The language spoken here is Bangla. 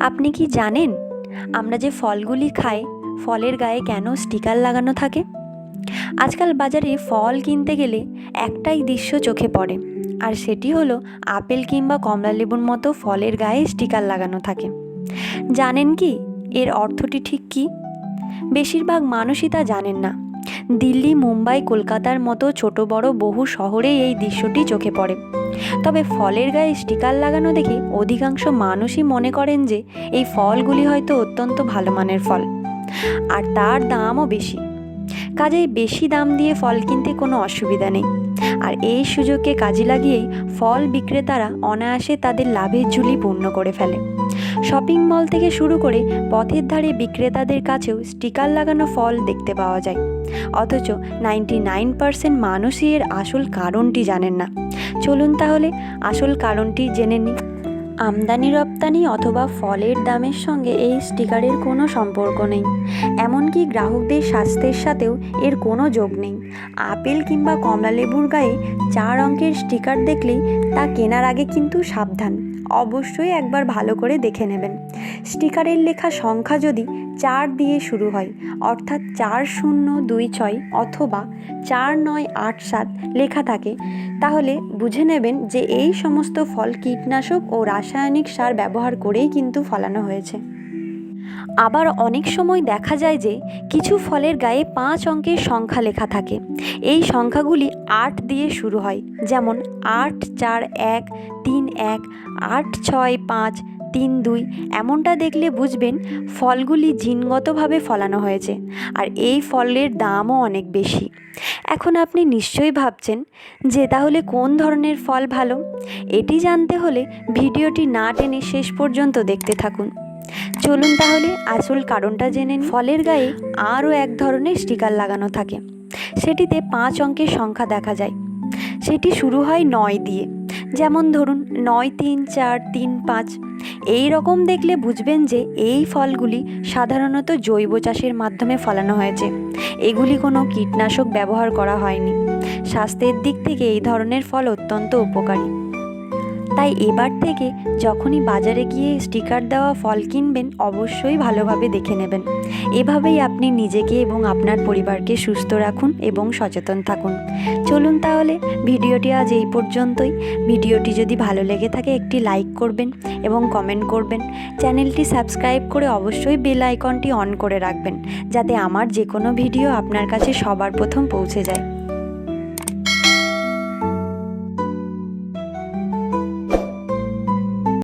আপনি কি জানেন আমরা যে ফলগুলি খাই, ফলের গায়ে কেন স্টিকার লাগানো থাকে? আজকাল বাজারে ফল কিনতে গেলে একটাই দৃশ্য চোখে পড়ে, আর সেটি হলো আপেল কিংবা কমলা লেবুর মতো ফলের গায়ে স্টিকার লাগানো থাকে। জানেন কি এর অর্থটি ঠিক কী? বেশিরভাগ মানুষই তা জানেন না। দিল্লি, মুম্বাই, কলকাতার মতো ছোট বড় বহু শহরেই এই দৃশ্যটি চোখে পড়ে। তবে ফলের গায়ে স্টিকার লাগানো দেখে অধিকাংশ মানুষই মনে করেন যে এই ফলগুলি হয়তো অত্যন্ত ভালো মানের ফল। আর তার দামও বেশি। কাজেই বেশি দাম দিয়ে ফল কিনতে কোনো অসুবিধা নেই। আর এই সুযোগকে কাজে লাগিয়েই ফল বিক্রেতারা অনায়াসে তাদের লাভের ঝুলি পূর্ণ করে ফেলে। শপিং মল থেকে শুরু করে পথের ধারে বিক্রেতাদের কাছেও স্টিকার লাগানো ফল দেখতে পাওয়া যায়। অথচ নাইনটি নাইন পার্সেন্ট মানুষই এর আসল কারণটি জানেন না। চলুন তাহলে আসল কারণটি জেনে নিই। আমদানি রপ্তানি অথবা ফলের দামের সঙ্গে এই স্টিকারের কোনো সম্পর্ক নেই। এমনকি গ্রাহকদের স্বাস্থ্যের সাথেও এর কোনো যোগ নেই। আপেল কিংবা কমলা লেবুর গায়ে চার অঙ্কের স্টিকার দেখলেই তা কেনার আগে কিন্তু সাবধান। অবশ্যই একবার ভালো করে দেখে নেবেন। স্টিকারের লেখা সংখ্যা যদি চার দিয়ে শুরু হয়, অর্থাৎ চার শূন্য দুই ছয় অথবা চার নয় আট সাত লেখা থাকে, তাহলে বুঝে নেবেন যে এই সমস্ত ফল কীটনাশক ও রাসায়নিক সার ব্যবহার করেই কিন্তু ফলানো হয়েছে। আবার অনেক সময় দেখা যায় যে, কিছু ফলের গায়ে পাঁচ অঙ্কের সংখ্যা লেখা থাকে। এই সংখ্যাগুলি আট দিয়ে শুরু হয়। যেমন আট চার এক, তিন এক, আট ছয় পাঁচ তিন দুই এমনটা দেখলে বুঝবেন ফলগুলি জিনগতভাবে ফলানো হয়েছে, আর এই ফলের দামও অনেক বেশি। এখন আপনি নিশ্চয়ই ভাবছেন যে তাহলে কোন ধরনের ফল ভালো? এটি জানতে হলে ভিডিওটি না টেনে শেষ পর্যন্ত দেখতে থাকুন। চলুন তাহলে আসল কারণটা জেনে ফলের গায়ে আরও এক ধরনের স্টিকার লাগানো থাকে। সেটিতে পাঁচ অঙ্কের সংখ্যা দেখা যায়। সেটি শুরু হয় নয় দিয়ে। যেমন ধরুন নয় তিন চার তিন পাঁচ, এই রকম দেখলে বুঝবেন যে এই ফলগুলি সাধারণত জৈব চাষের মাধ্যমে ফলানো হয়েছে। এগুলি কোনো কীটনাশক ব্যবহার করা হয়নি। স্বাস্থ্যের দিক থেকে এই ধরনের ফল অত্যন্ত উপকারী। তাই এবার থেকে যখনই বাজারে গিয়ে স্টিকার দেওয়া ফল কিনবেন, অবশ্যই ভালোভাবে দেখে নেবেন। এভাবেই আপনি নিজেকে এবং আপনার পরিবারকে সুস্থ রাখুন এবং সচেতন থাকুন। চলুন তাহলে, ভিডিওটি আজ এই পর্যন্তই। ভিডিওটি যদি ভালো লেগে থাকে, একটি লাইক করবেন এবং কমেন্ট করবেন। চ্যানেলটি সাবস্ক্রাইব করে অবশ্যই বেল আইকনটি অন করে রাখবেন, যাতে আমার যে কোনো ভিডিও আপনার কাছে সবার প্রথম পৌঁছে যায়।